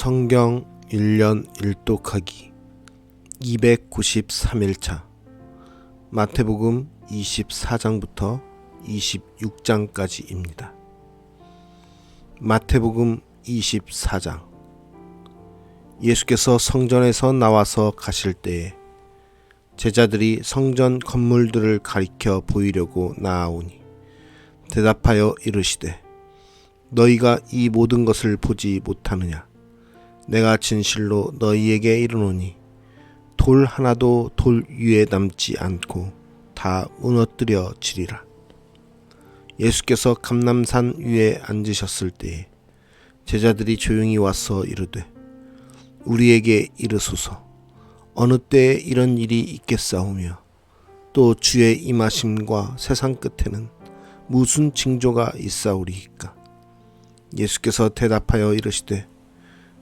성경 1년 1독하기 293일차 마태복음 24장부터 26장까지입니다. 마태복음 24장 예수께서 성전에서 나와서 가실 때에 제자들이 성전 건물들을 가리켜 보이려고 나아오니 대답하여 이르시되 너희가 이 모든 것을 보지 못하느냐 내가 진실로 너희에게 이르노니 돌 하나도 돌 위에 남지 않고 다 무너뜨려 지리라. 예수께서 감남산 위에 앉으셨을 때에 제자들이 조용히 와서 이르되 우리에게 이르소서. 어느 때에 이런 일이 있겠사오며 또 주의 임하심과 세상 끝에는 무슨 징조가 있사오리이까? 예수께서 대답하여 이르시되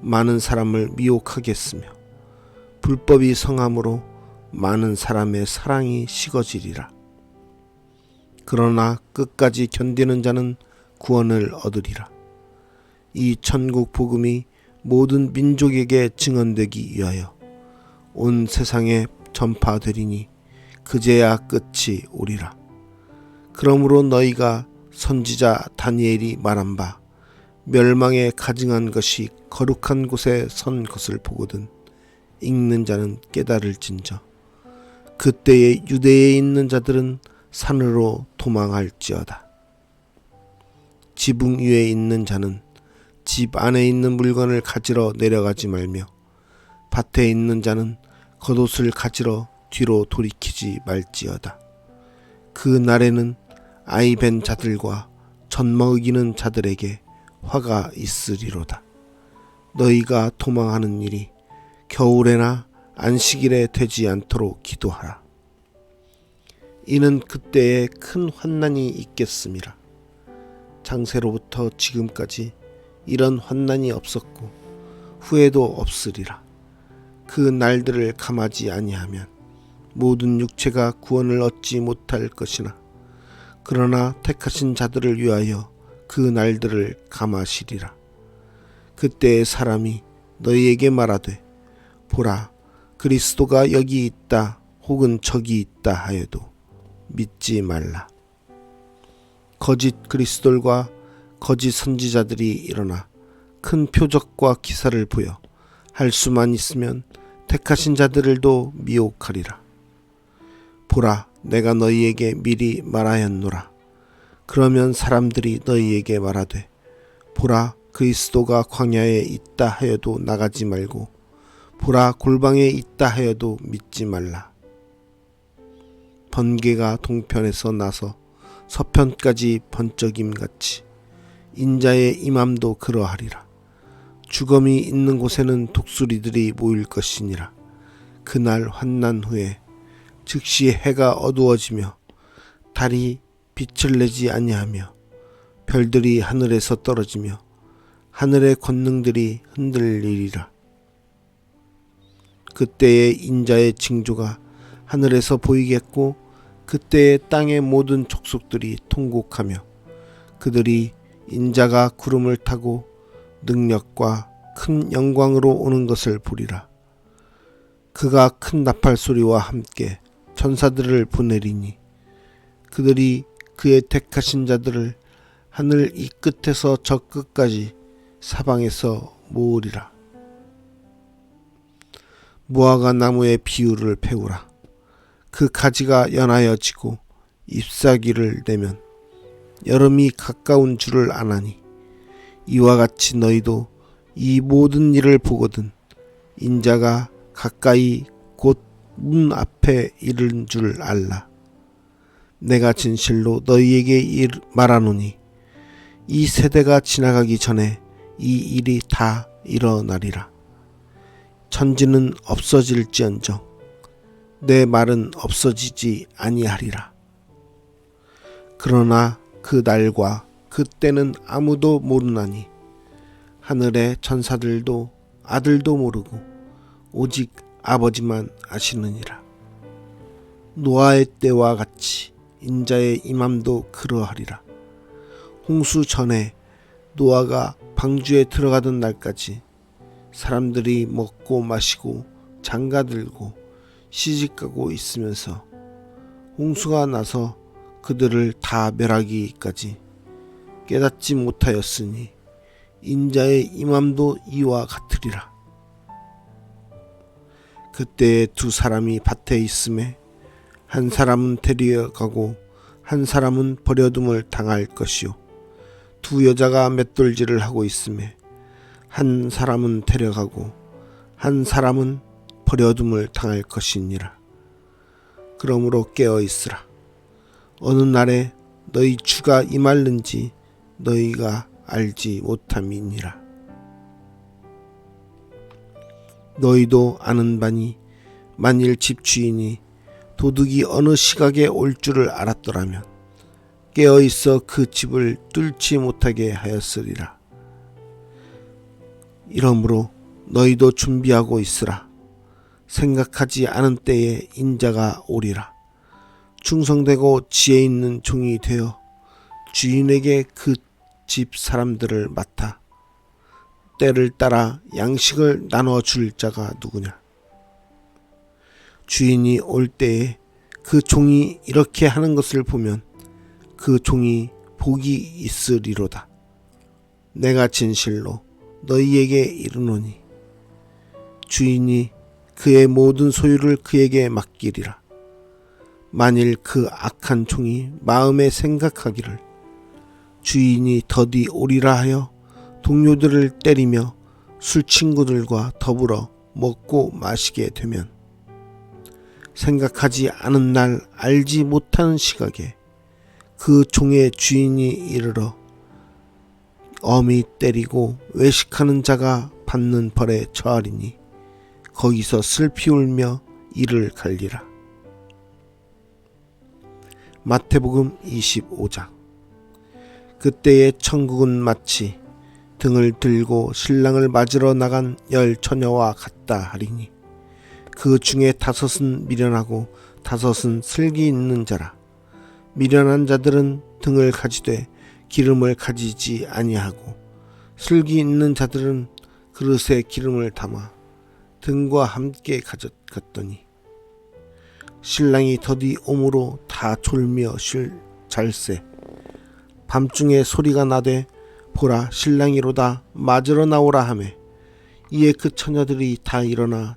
많은 사람을 미혹하겠으며 불법이 성함으로 많은 사람의 사랑이 식어지리라. 그러나 끝까지 견디는 자는 구원을 얻으리라. 이 천국 복음이 모든 민족에게 증언되기 위하여 온 세상에 전파되리니 그제야 끝이 오리라. 그러므로 너희가 선지자 다니엘이 말한 바 멸망에 가증한 것이 거룩한 곳에 선 것을 보거든 읽는 자는 깨달을진저. 그때에 유대에 있는 자들은 산으로 도망할지어다. 지붕 위에 있는 자는 집 안에 있는 물건을 가지러 내려가지 말며 밭에 있는 자는 겉옷을 가지러 뒤로 돌이키지 말지어다. 그 날에는 아이 벤 자들과 젖 먹이는 자들에게 화가 있으리로다. 너희가 도망하는 일이 겨울에나 안식일에 되지 않도록 기도하라. 이는 그때에 큰 환난이 있겠음이라. 장세로부터 지금까지 이런 환난이 없었고 후에도 없으리라. 그 날들을 감하지 아니하면 모든 육체가 구원을 얻지 못할 것이나 그러나 택하신 자들을 위하여 그 날들을 감하시리라. 그때의 사람이 너희에게 말하되 보라 그리스도가 여기 있다 혹은 저기 있다 하여도 믿지 말라. 거짓 그리스도들과 거짓 선지자들이 일어나 큰 표적과 기사를 보여 할 수만 있으면 택하신 자들도 미혹하리라. 보라 내가 너희에게 미리 말하였노라. 그러면 사람들이 너희에게 말하되 보라 그리스도가 광야에 있다 하여도 나가지 말고 보라 골방에 있다 하여도 믿지 말라. 번개가 동편에서 나서 서편까지 번쩍임 같이 인자의 임함도 그러하리라. 주검이 있는 곳에는 독수리들이 모일 것이니라. 그날 환난 후에 즉시 해가 어두워지며 달이 빛을 내지 아니하며 별들이 하늘에서 떨어지며 하늘의 권능들이 흔들리리라. 그때의 인자의 징조가 하늘에서 보이겠고 그때의 땅의 모든 족속들이 통곡하며 그들이 인자가 구름을 타고 능력과 큰 영광으로 오는 것을 보리라. 그가 큰 나팔 소리와 함께 천사들을 보내리니 그들이 그의 택하신 자들을 하늘 이 끝에서 저 끝까지 사방에서 모으리라. 무화과 나무의 비율을 배우라. 그 가지가 연하여 지고 잎사귀를 내면 여름이 가까운 줄을 아나니 이와 같이 너희도 이 모든 일을 보거든 인자가 가까이 곧 문 앞에 이른 줄 알라. 내가 진실로 너희에게 일 말하노니 이 세대가 지나가기 전에 이 일이 다 일어나리라. 천지는 없어질지언정 내 말은 없어지지 아니하리라. 그러나 그 날과 그 때는 아무도 모르나니 하늘의 천사들도 아들도 모르고 오직 아버지만 아시느니라. 노아의 때와 같이 인자의 임함도 그러하리라. 홍수 전에 노아가 방주에 들어가던 날까지 사람들이 먹고 마시고 장가 들고 시집가고 있으면서 홍수가 나서 그들을 다 멸하기까지 깨닫지 못하였으니 인자의 임함도 이와 같으리라. 그때에 두 사람이 밭에 있음에 한 사람은 데려가고 한 사람은 버려둠을 당할 것이요 두 여자가 맷돌질을 하고 있음에 한 사람은 데려가고 한 사람은 버려둠을 당할 것이니라. 그러므로 깨어 있으라. 어느 날에 너희 주가 임할는지 너희가 알지 못함이니라. 너희도 아는 바니 만일 집주인이 도둑이 어느 시각에 올 줄을 알았더라면 깨어 있어 그 집을 뚫지 못하게 하였으리라. 이러므로 너희도 준비하고 있으라. 생각하지 않은 때에 인자가 오리라. 충성되고 지혜 있는 종이 되어 주인에게 그 집 사람들을 맡아 때를 따라 양식을 나눠 줄 자가 누구냐? 주인이 올 때에 그 종이 이렇게 하는 것을 보면 그 종이 복이 있으리로다. 내가 진실로 너희에게 이르노니 주인이 그의 모든 소유를 그에게 맡기리라. 만일 그 악한 종이 마음에 생각하기를 주인이 더디 오리라 하여 동료들을 때리며 술 친구들과 더불어 먹고 마시게 되면 생각하지 않은 날 알지 못하는 시각에 그 종의 주인이 이르러 엄히 때리고 외식하는 자가 받는 벌에 처하리니 거기서 슬피 울며 이를 갈리라. 마태복음 25장 그때의 천국은 마치 등을 들고 신랑을 맞으러 나간 열 처녀와 같다 하리니 그 중에 다섯은 미련하고 다섯은 슬기 있는 자라. 미련한 자들은 등을 가지되 기름을 가지지 아니하고 슬기 있는 자들은 그릇에 기름을 담아 등과 함께 가져갔더니 신랑이 더디 오므로 다 졸며 쉴 잘세. 밤중에 소리가 나되 보라 신랑이로다 맞으러 나오라 하매. 이에 그 처녀들이 다 일어나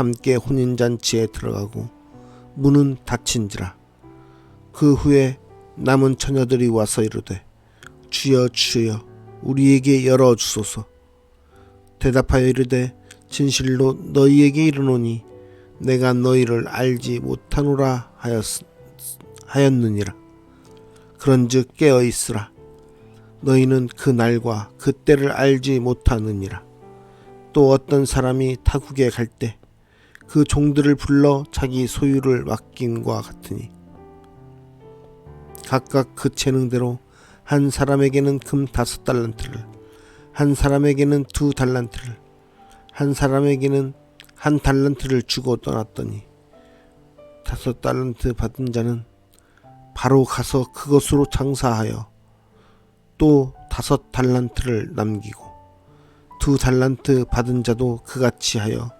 함께 혼인잔치에 들어가고 문은 닫힌지라 그 후에 남은 처녀들이 와서 이르되 주여 주여 우리에게 열어 주소서. 대답하여 이르되 진실로 너희에게 이르노니 내가 너희를 알지 못하노라 하였, 하였느니라. 그런즉 깨어 있으라. 너희는 그 날과 그 때를 알지 못하느니라. 또 어떤 사람이 타국에 갈 때 그 종들을 불러 자기 소유를 맡김과 같으니. 각각 그 재능대로 한 사람에게는 금 다섯 달란트를 한 사람에게는 두 달란트를 한 사람에게는 한 달란트를 주고 떠났더니 다섯 달란트 받은 자는 바로 가서 그것으로 장사하여 또 다섯 달란트를 남기고 두 달란트 받은 자도 그같이 하여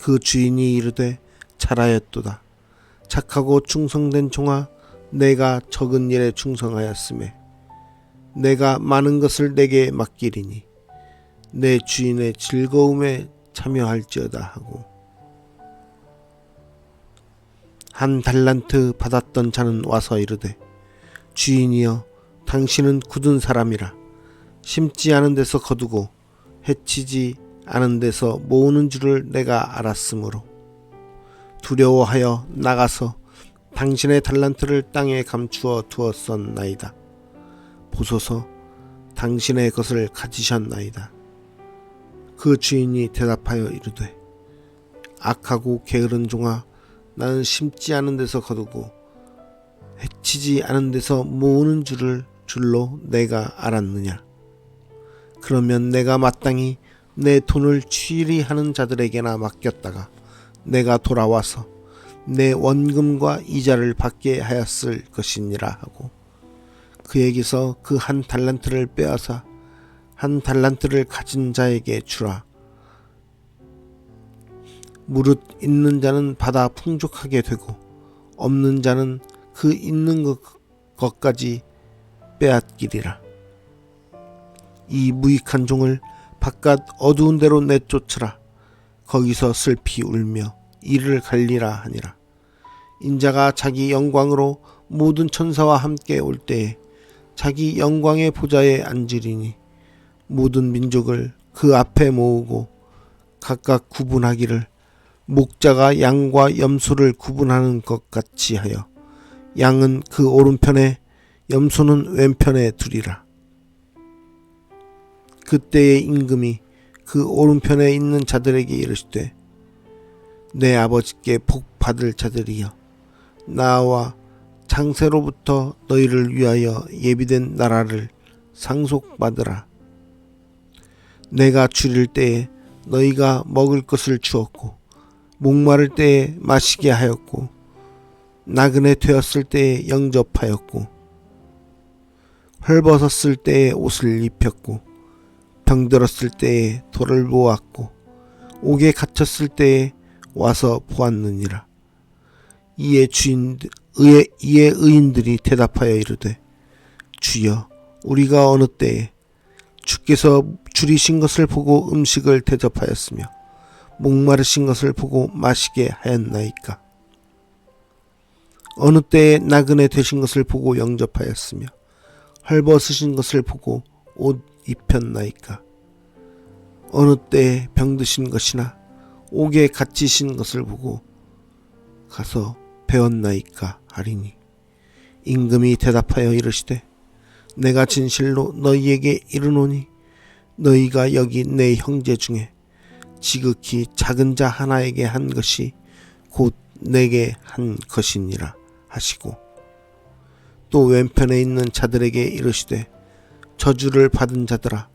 그 주인이 이르되 잘하였도다. 착하고 충성된 종아 내가 적은 일에 충성하였음에 내가 많은 것을 내게 맡기리니 내 주인의 즐거움에 참여할지어다 하고 한 달란트 받았던 자는 와서 이르되 주인이여 당신은 굳은 사람이라. 심지 않은 데서 거두고 해치지 않은 데서 모으는 줄을 내가 알았으므로 두려워하여 나가서 당신의 달란트를 땅에 감추어 두었었나이다. 보소서 당신의 것을 가지셨나이다. 그 주인이 대답하여 이르되 악하고 게으른 종아 나는 심지 않은 데서 거두고 해치지 않은 데서 모으는 줄을 줄로 내가 알았느냐 그러면 내가 마땅히 내 돈을 취리하는 자들에게나 맡겼다가 내가 돌아와서 내 원금과 이자를 받게 하였을 것이니라 하고 그에게서 그 한 달란트를 빼앗아 한 달란트를 가진 자에게 주라. 무릇 있는 자는 받아 풍족하게 되고 없는 자는 그 있는 것, 것까지 빼앗기리라. 이 무익한 종을 바깥 어두운 데로 내쫓으라. 거기서 슬피 울며 이를 갈리라 하니라. 인자가 자기 영광으로 모든 천사와 함께 올 때에 자기 영광의 보좌에 앉으리니 모든 민족을 그 앞에 모으고 각각 구분하기를 목자가 양과 염소를 구분하는 것 같이 하여 양은 그 오른편에 염소는 왼편에 두리라. 그때의 임금이 그 오른편에 있는 자들에게 이르시되 내 아버지께 복 받을 자들이여 나와 창세로부터 너희를 위하여 예비된 나라를 상속받으라. 내가 줄일 때에 너희가 먹을 것을 주었고 목마를 때에 마시게 하였고 나그네 되었을 때에 영접하였고 헐벗었을 때에 옷을 입혔고 병들었을 때에 돌을 모았고 옥에 갇혔을 때에 와서 보았느니라. 이에 주인 의의 이에 의인들이 대답하여 이르되 주여 우리가 어느 때에 주께서 줄이신 것을 보고 음식을 대접하였으며 목마르신 것을 보고 마시게 하였나이까? 어느 때에 나그네 되신 것을 보고 영접하였으며 헐벗으신 것을 보고 옷 입혔나이까? 어느 때에 병드신 것이나 옥에 갇히신 것을 보고 가서 배웠나이까 하리니 임금이 대답하여 이르시되 내가 진실로 너희에게 이르노니 너희가 여기 내 형제 중에 지극히 작은 자 하나에게 한 것이 곧 내게 한 것이니라 하시고 또 왼편에 있는 자들에게 이르시되 저주를 받은 자들아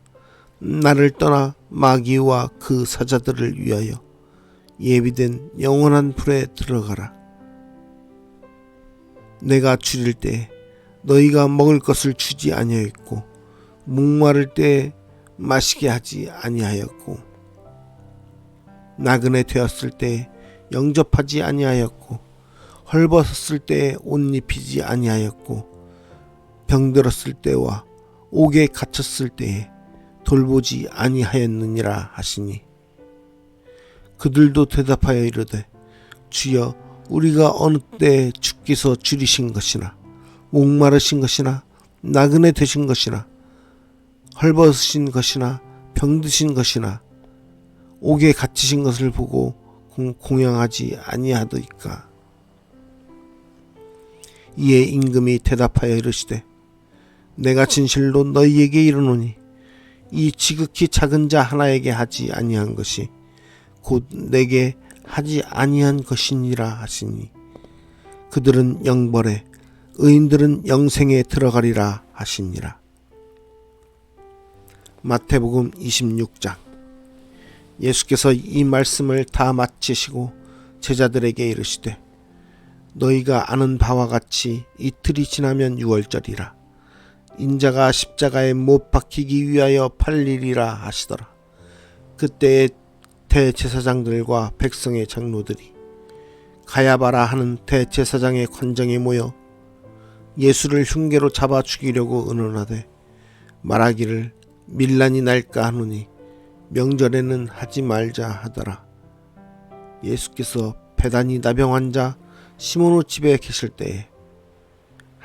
나를 떠나 마귀와 그 사자들을 위하여 예비된 영원한 불에 들어가라. 내가 줄일 때 너희가 먹을 것을 주지 아니하였고 목마를 때 마시게 하지 아니하였고 나그네 되었을 때 영접하지 아니하였고 헐벗었을 때 옷 입히지 아니하였고 병들었을 때와 옥에 갇혔을 때에 돌보지 아니하였느니라 하시니 그들도 대답하여 이르되 주여 우리가 어느 때 주께서 줄이신 것이나 목마르신 것이나 나그네 되신 것이나 헐벗으신 것이나 병드신 것이나 옥에 갇히신 것을 보고 공- 공양하지 아니하더이까? 이에 임금이 대답하여 이르시되 내가 진실로 너희에게 이르노니 이 지극히 작은 자 하나에게 하지 아니한 것이 곧 내게 하지 아니한 것이니라 하시니 그들은 영벌에 의인들은 영생에 들어가리라 하시니라. 마태복음 26장. 예수께서 이 말씀을 다 마치시고 제자들에게 이르시되 너희가 아는 바와 같이 이틀이 지나면 유월절이라 인자가 십자가에 못 박히기 위하여 팔리리라 하시더라 그때에 대제사장들과 백성의 장로들이 가야바라 하는 대제사장의 관정에 모여 예수를 흉계로 잡아 죽이려고 의논하되 말하기를 밀란이 날까 하노니 명절에는 하지 말자 하더라. 예수께서 배단이 나병 환자 시몬의 집에 계실 때에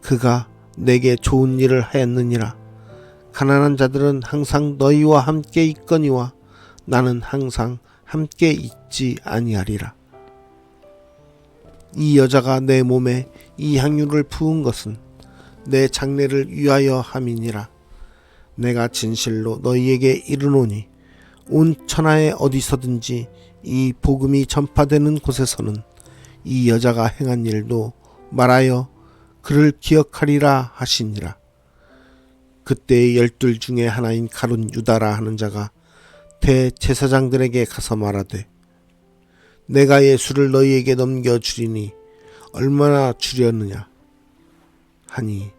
그가 내게 좋은 일을 하였느니라. 가난한 자들은 항상 너희와 함께 있거니와 나는 항상 함께 있지 아니하리라. 이 여자가 내 몸에 이 향유를 부은 것은 내 장례를 위하여 함이니라. 내가 진실로 너희에게 이르노니 온 천하에 어디서든지 이 복음이 전파되는 곳에서는 이 여자가 행한 일도 말하여 그를 기억하리라 하시니라. 그때 열둘 중에 하나인 가룟 유다라 하는 자가 대제사장들에게 가서 말하되 내가 예수를 너희에게 넘겨 주리니 얼마나 주려느냐 하니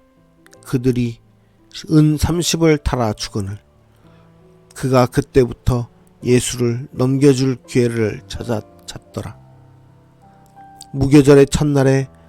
그들이 은 30을 달아 주거늘 그가 그때부터 예수를 넘겨줄 기회를 찾아 찾더라. 무교절의 첫날에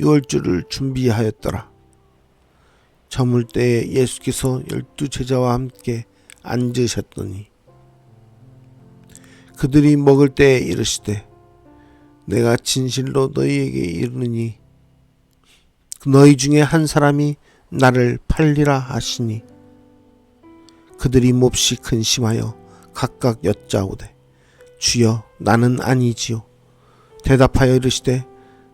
유월절을 준비하였더라. 저물 때에 예수께서 열두 제자와 함께 앉으셨더니 그들이 먹을 때에 이르시되 내가 진실로 너희에게 이르니 너희 중에 한 사람이 나를 팔리라 하시니 그들이 몹시 근심하여 각각 여짜오되 주여 나는 아니지요 대답하여 이르시되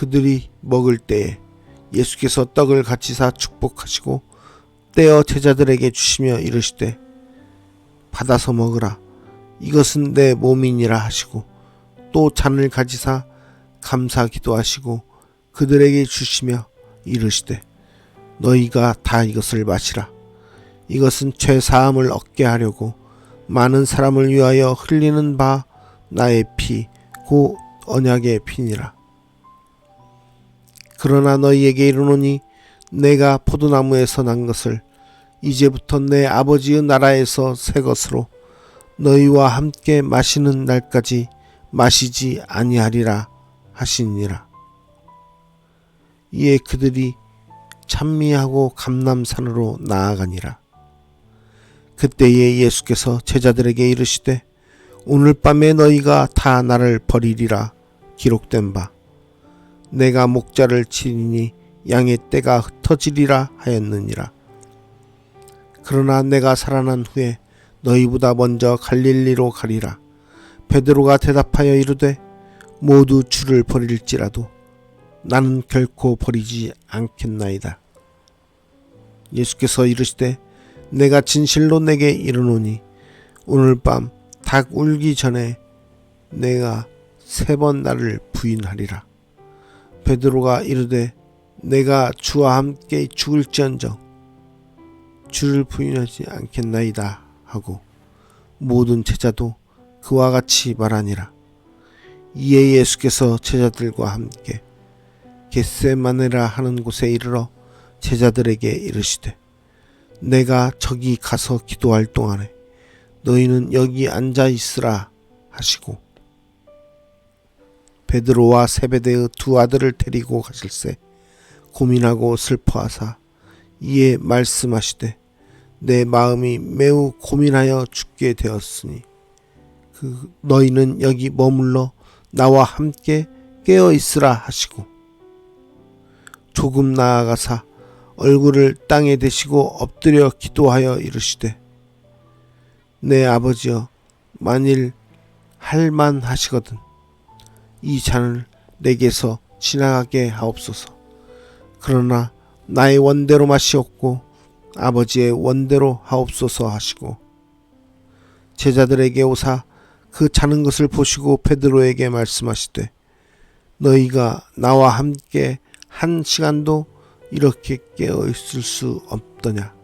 그들이 먹을 때에 예수께서 떡을 같이 사 축복하시고 떼어 제자들에게 주시며 이르시되 받아서 먹으라 이것은 내 몸이니라 하시고 또 잔을 가지사 감사 기도하시고 그들에게 주시며 이르시되 너희가 다 이것을 마시라. 이것은 죄 사함을 얻게 하려고 많은 사람을 위하여 흘리는 바 나의 피, 고 언약의 피니라. 그러나 너희에게 이르노니 내가 포도나무에서 난 것을 이제부터 내 아버지의 나라에서 새 것으로 너희와 함께 마시는 날까지 마시지 아니하리라 하시니라. 이에 그들이 찬미하고 감남산으로 나아가니라. 그때에 예수께서 제자들에게 이르시되 오늘 밤에 너희가 다 나를 버리리라 기록된 바 내가 목자를 치리니 양의 떼가 흩어지리라 하였느니라. 그러나 내가 살아난 후에 너희보다 먼저 갈릴리로 가리라. 베드로가 대답하여 이르되 모두 주를 버릴지라도 나는 결코 버리지 않겠나이다. 예수께서 이르시되 내가 진실로 내게 이르노니 오늘 밤 닭 울기 전에 내가 세 번 나를 부인하리라. 베드로가 이르되 내가 주와 함께 죽을지언정 주를 부인하지 않겠나이다 하고 모든 제자도 그와 같이 말하니라. 이에 예수께서 제자들과 함께 겟세마네라 하는 곳에 이르러 제자들에게 이르시되 내가 저기 가서 기도할 동안에 너희는 여기 앉아 있으라 하시고 베드로와 세베대의 두 아들을 데리고 가실새 고민하고 슬퍼하사 이에 말씀하시되 내 마음이 매우 고민하여 죽게 되었으니 그 너희는 여기 머물러 나와 함께 깨어 있으라 하시고 조금 나아가사 얼굴을 땅에 대시고 엎드려 기도하여 이르시되 내 아버지여 만일 할만 하시거든 이 잔을 내게서 지나가게 하옵소서. 그러나 나의 원대로 마시옵고 아버지의 원대로 하옵소서 하시고 제자들에게 오사 그 자는 것을 보시고 베드로에게 말씀하시되 너희가 나와 함께 한 시간도 이렇게 깨어 있을 수 없더냐?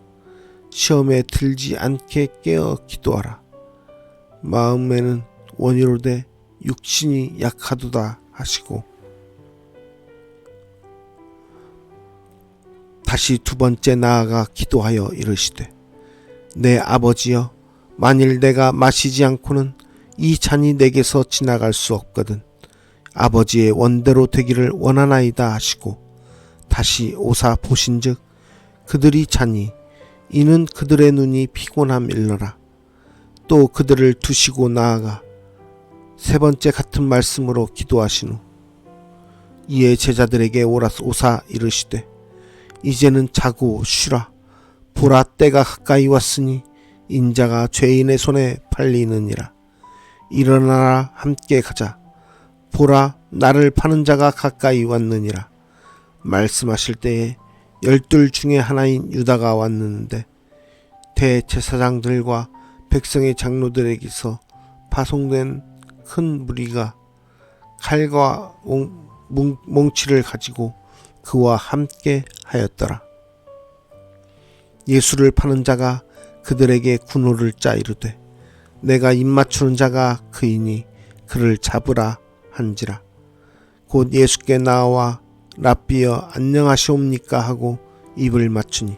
시험에 들지 않게 깨어 기도하라. 마음에는 원이로되 육신이 약하도다 하시고. 다시 두 번째 나아가 기도하여 이르시되 내 아버지여 만일 내가 마시지 않고는 이 잔이 내게서 지나갈 수 없거든 아버지의 원대로 되기를 원하나이다 하시고 다시 오사 보신즉 그들이 자니 이는 그들의 눈이 피곤함 일러라. 또 그들을 두시고 나아가 세 번째 같은 말씀으로 기도하신 후 이에 제자들에게 오라 오사 이르시되 이제는 자고 쉬라. 보라 때가 가까이 왔으니 인자가 죄인의 손에 팔리느니라. 일어나라 함께 가자. 보라 나를 파는 자가 가까이 왔느니라. 말씀하실 때에 열둘 중에 하나인 유다가 왔는데 대제사장들과 백성의 장로들에게서 파송된 큰 무리가 칼과 몽, 뭉, 몽치를 가지고 그와 함께 하였더라. 예수를 파는 자가 그들에게 군호를 짜 이르되 내가 입 맞추는 자가 그이니 그를 잡으라 한지라. 곧 예수께 나와 랍비여 안녕하시옵니까 하고 입을 맞추니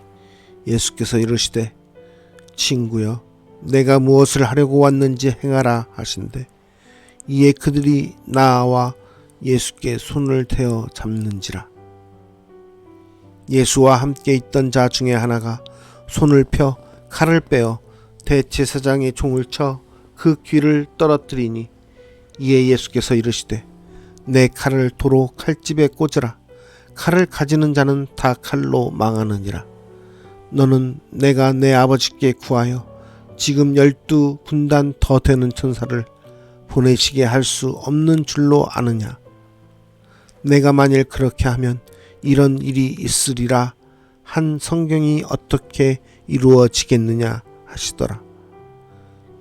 예수께서 이르시되 친구여 내가 무엇을 하려고 왔는지 행하라 하신대 이에 그들이 나와 예수께 손을 대어 잡는지라. 예수와 함께 있던 자 중에 하나가 손을 펴 칼을 빼어 대제사장의 총을 쳐 그 귀를 떨어뜨리니 이에 예수께서 이르시되 내 칼을 도로 칼집에 꽂으라. 칼을 가지는 자는 다 칼로 망하느니라. 너는 내가 내 아버지께 구하여 지금 열두 군단 더 되는 천사를 보내시게 할 수 없는 줄로 아느냐 내가 만일 그렇게 하면 이런 일이 있으리라 한 성경이 어떻게 이루어지겠느냐 하시더라.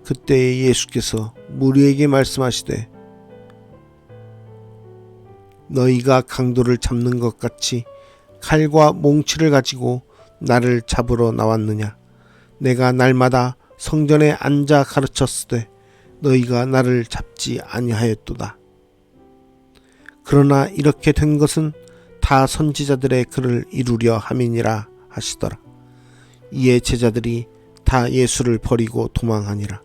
그때 예수께서 무리에게 말씀하시되 너희가 강도를 잡는 것 같이 칼과 몽치를 가지고 나를 잡으러 나왔느냐 내가 날마다 성전에 앉아 가르쳤으되 너희가 나를 잡지 아니하였도다. 그러나 이렇게 된 것은 다 선지자들의 글을 이루려 함이니라 하시더라. 이에 제자들이 다 예수를 버리고 도망하니라.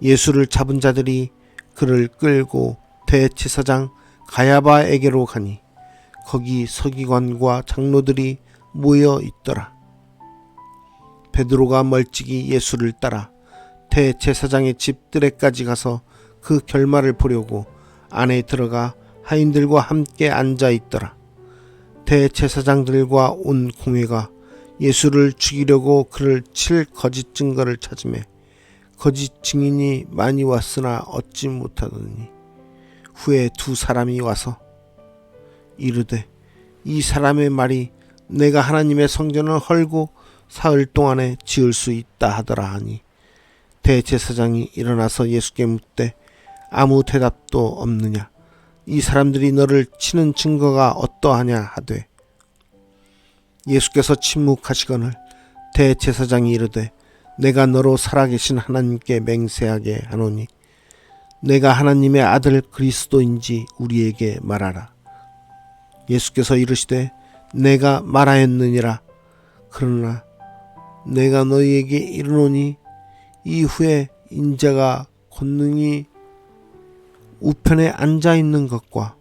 예수를 잡은 자들이 그를 끌고 대제사장 가야바에게로 가니 거기 서기관과 장로들이 모여 있더라. 베드로가 멀찍이 예수를 따라 대제사장의 집 뜰에까지 가서 그 결말을 보려고 안에 들어가 하인들과 함께 앉아 있더라. 대제사장들과 온 공회가 예수를 죽이려고 그를 칠 거짓 증거를 찾음에 거짓 증인이 많이 왔으나 얻지 못하더니 후에 두 사람이 와서 이르되 이 사람의 말이 내가 하나님의 성전을 헐고 사흘 동안에 지을 수 있다 하더라 하니 대제사장이 일어나서 예수께 묻되 아무 대답도 없느냐 이 사람들이 너를 치는 증거가 어떠하냐 하되 예수께서 침묵하시거늘 대제사장이 이르되 내가 너로 살아계신 하나님께 맹세하게 하노니 내가 하나님의 아들 그리스도인지 우리에게 말하라. 예수께서 이르시되 내가 말하였느니라. 그러나 내가 너희에게 이르노니 이후에 인자가 권능이 우편에 앉아 있는 것과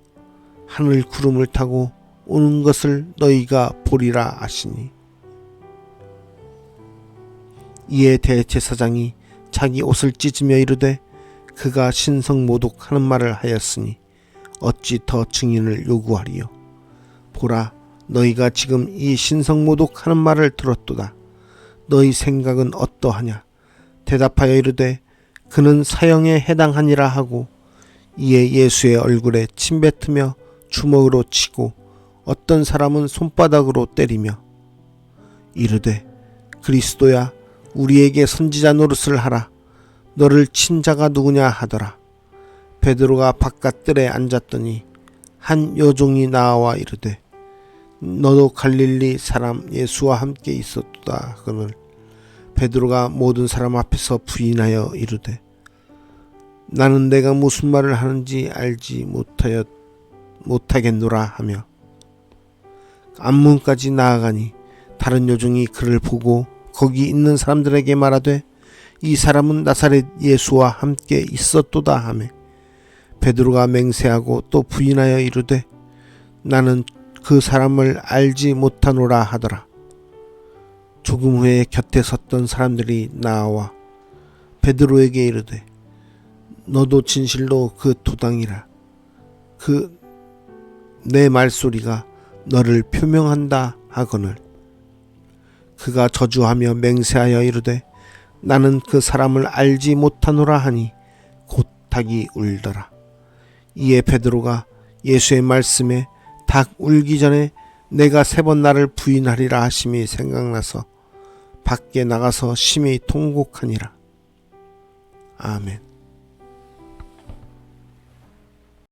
하늘 구름을 타고 오는 것을 너희가 보리라 하시니. 이에 대제사장이 자기 옷을 찢으며 이르되 그가 신성 모독하는 말을 하였으니 어찌 더 증인을 요구하리요? 보라 너희가 지금 이 신성 모독하는 말을 들었도다. 너희 생각은 어떠하냐 대답하여 이르되 그는 사형에 해당하니라 하고 이에 예수의 얼굴에 침 뱉으며 주먹으로 치고 어떤 사람은 손바닥으로 때리며 이르되 그리스도야 우리에게 선지자 노릇을 하라. 너를 친 자가 누구냐 하더라. 베드로가 바깥 뜰에 앉았더니 한 여종이 나와 이르되 너도 갈릴리 사람 예수와 함께 있었도다. 하거늘 베드로가 모든 사람 앞에서 부인하여 이르되 나는 내가 무슨 말을 하는지 알지 못하였 못하겠노라 하며 안문까지 나아가니 다른 여종이 그를 보고 거기 있는 사람들에게 말하되 이 사람은 나사렛 예수와 함께 있었도다 하매 베드로가 맹세하고 또 부인하여 이르되 나는 그 사람을 알지 못하노라 하더라. 조금 후에 곁에 섰던 사람들이 나와 베드로에게 이르되 너도 진실로 그 도당이라. 그 내 말소리가 너를 표명한다 하거늘. 그가 저주하며 맹세하여 이르되 나는 그 사람을 알지 못하노라 하니 곧 닭이 울더라. 이에 베드로가 예수의 말씀에 닭 울기 전에 내가 세 번 나를 부인하리라 하심이 생각나서 밖에 나가서 심히 통곡하니라. 아멘